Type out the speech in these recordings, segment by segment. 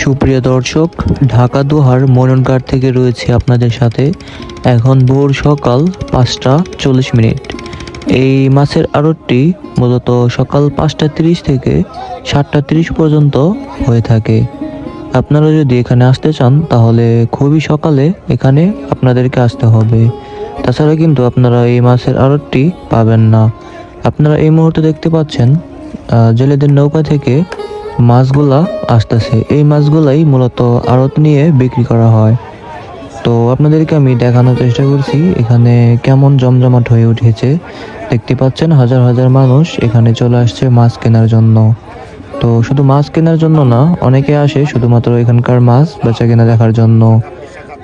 সুপ্রিয় দর্শক, ঢাকা দোহার মননঘাট থেকে রয়েছে আপনাদের সাথে এখন ভোর সকাল পাঁচটা চল্লিশ মিনিট। এই মাছের আড়তটি মূলত সকাল পাঁচটা তিরিশ থেকে সাতটা তিরিশ পর্যন্ত হয়ে থাকে। আপনারা যদি এখানে আসতে চান, তাহলে খুবই সকালে এখানে আপনাদেরকে আসতে হবে। তাছাড়া কিন্তু আপনারা এই মাছের আড়তটি পাবেন না। আপনারা এই মুহূর্তে দেখতে পাচ্ছেন জেলেদের নৌকা থেকে মাছগুলা আসতেছে। এই মাছগুলাই মূলত আড়ত নিয়ে বিক্রি করা হয়। তো আপনাদেরকে আমি দেখানোর চেষ্টা করছি, এখানে কেমন জমজমাট হয়ে উঠেছে। দেখতে পাচ্ছেন, হাজার হাজার মানুষ এখানে চলে আসছে মাছ কেনার জন্য। তো শুধু মাছ কেনার জন্য না, অনেকে আসে শুধুমাত্র এখানকার মাছ বেচা কেনা দেখার জন্য।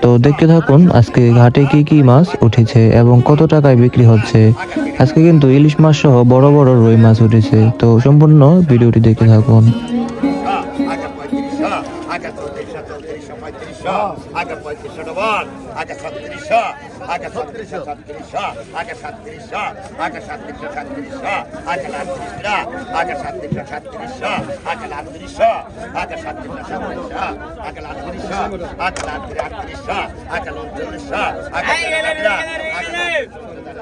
তো দেখতে থাকুন, আজকে ঘাটে কি কি মাছ উঠেছে এবং কত টাকায় বিক্রি হচ্ছে। আজকে কিন্তু ইলিশ মাছ সহ বড় বড় রুই মাছ উঠেছে। তো সম্পূর্ণ ভিডিওটি দেখতে থাকুন। আগে চৌত্রিশশো চৌত্রিশশো, পঁয়ত্রিশশো আগে পঁয়ত্রিশশো ডবল আগে ছত্রিশশো আগে ছত্রিশশো ছত্রিশশো আগে সাতত্রিশশো আগে সাতত্রিশশো সাতত্রিশশো আগে আটত্রিশটা আগে সাতত্রিশশো সাতত্রিশশো আগে আটত্রিশশো আগে সাতত্রিশশো সাতত্রিশশো আগে আটত্রিশশো আগে আটত্রিশ আটত্রিশশো আগে উনচল্লিশশো আগে আগে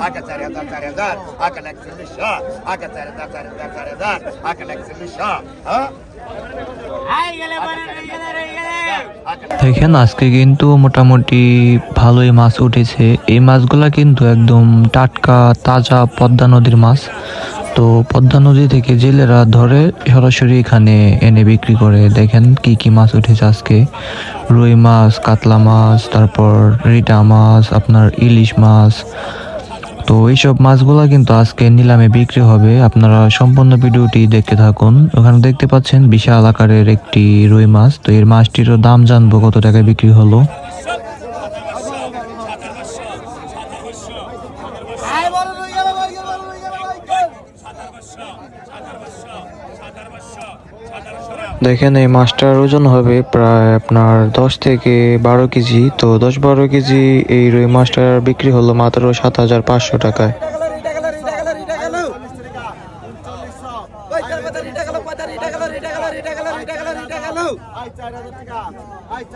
আগে চার হাজার চার হাজার চার হাজার আগে একচল্লিশশো হ্যাঁ দেখেন, আজকে কিন্তু মোটামুটি ভালোই মাছ উঠেছে। এই মাছগুলা কিন্তু একদম টাটকা, তাজা পদ্মা নদীর মাছ। তো পদ্মা নদী থেকে জেলেরা ধরে সরাসরি এখানে এনে বিক্রি করে। দেখেন কি কি মাছ উঠেছে আজকে। রুই মাছ, কাতলা মাছ, তারপর রিটা মাছ, আপনার ইলিশ মাছ তো এইসব মাছগুলা কিন্তু আজকে নিলামে বিক্রি হবে। আপনারা সম্পূর্ণ ভিডিওটি দেখতে থাকুন। ওখানে দেখতে পাচ্ছেন বিশাল আকারের একটি রুই মাছ। তো এর মাছটিরও দাম জানব কত টাকায় বিক্রি হলো। দেখেন, এই মাছটার ওজন হবে প্রায় আপনার দশ থেকে বারো কেজি। তো দশ বারো কেজি এই রুই মাছটার বিক্রি হলো মাত্র সাত হাজার পাঁচশো টাকায়।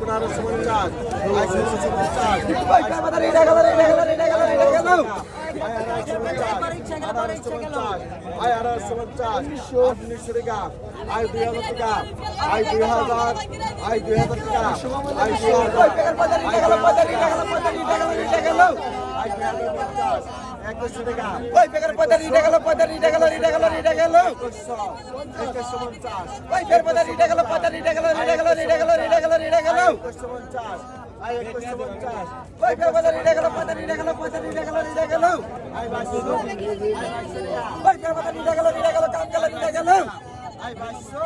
পনেরোশো পঞ্চাশ আই ষোলোশো পঞ্চাশ আই আঠারোশো পঞ্চাশ উনিশশো টাকা আই দুই হাজার টাকা আই দুই হাজার আই দুই হাজার টাকা আই দুই হাজার আই দুই হাজার আই হাজার পঞ্চাশ একুশশো টাকা একুশশো একুশশো পঞ্চাশ একুশশো পঞ্চাশ আই একুশশো পঞ্চাশ আই বাইশশো আই বাইশশো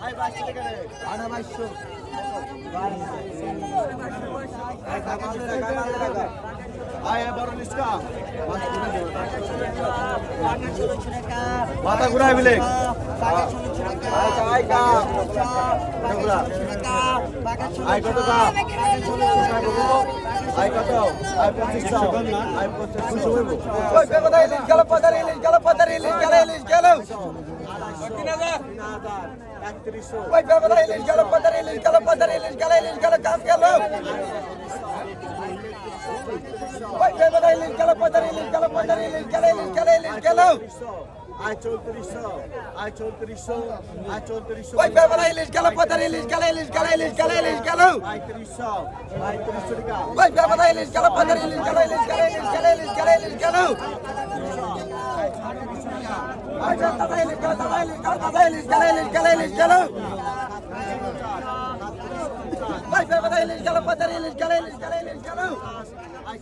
আই বাইশশো টাকা রে আড়া বাইশশো আয় বড় নিষ্কা মাথা ঘুরাই বিলে আয় কা আয় কত কা আয় কত আয় পঁচিশশো আয় পঁচিশশো একত্রিশশো আয় চৌত্রিশশো আয় চৌত্রিশশো ওই বেবলা ইলিশ গেল গেল ইলিশ গেল ইলিশ গেল ইলিশ গেল আয় তিরিশশো আয় তিরিশশো টাকা ওই বেবলা ইলিশ গেল ইলিশ গেল ইলিশ গেল ইলিশ গেল গেল গেল। ওই বেবলা ইলিশ গেল পদার ইলিশ গেল ইলিশ গেল ইলিশ গেল। আয় পঞ্চাশ আয় সাতত্রিশশো পঞ্চাশ হ্যালো সাতত্রিশশো পঞ্চাশ দেখেন দাম দেখেন আগে দেখেন আয় তিরিশশো আয় তিরিশশো আয় তিরিশশো আয় তিরিশশো আয় তিরিশশো ওই বেবলা ইলিশ গেল পদার ইলিশ গেল ইলিশ গেল ইলিশ গেল ইলিশ গেল ইলিশ গেল ইলিশ গেল বেবলা ইলিশ গেল ইলিশ গেল ইলিশ গেল ইলিশ গেল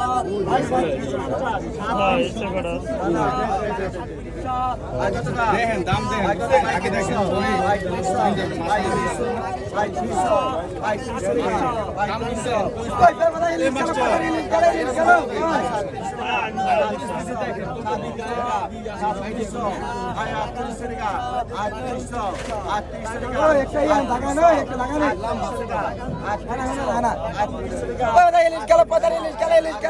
টাকা বলেছে আয় আটত্রিশ টাকা বল বেবলা ইলিশ গেল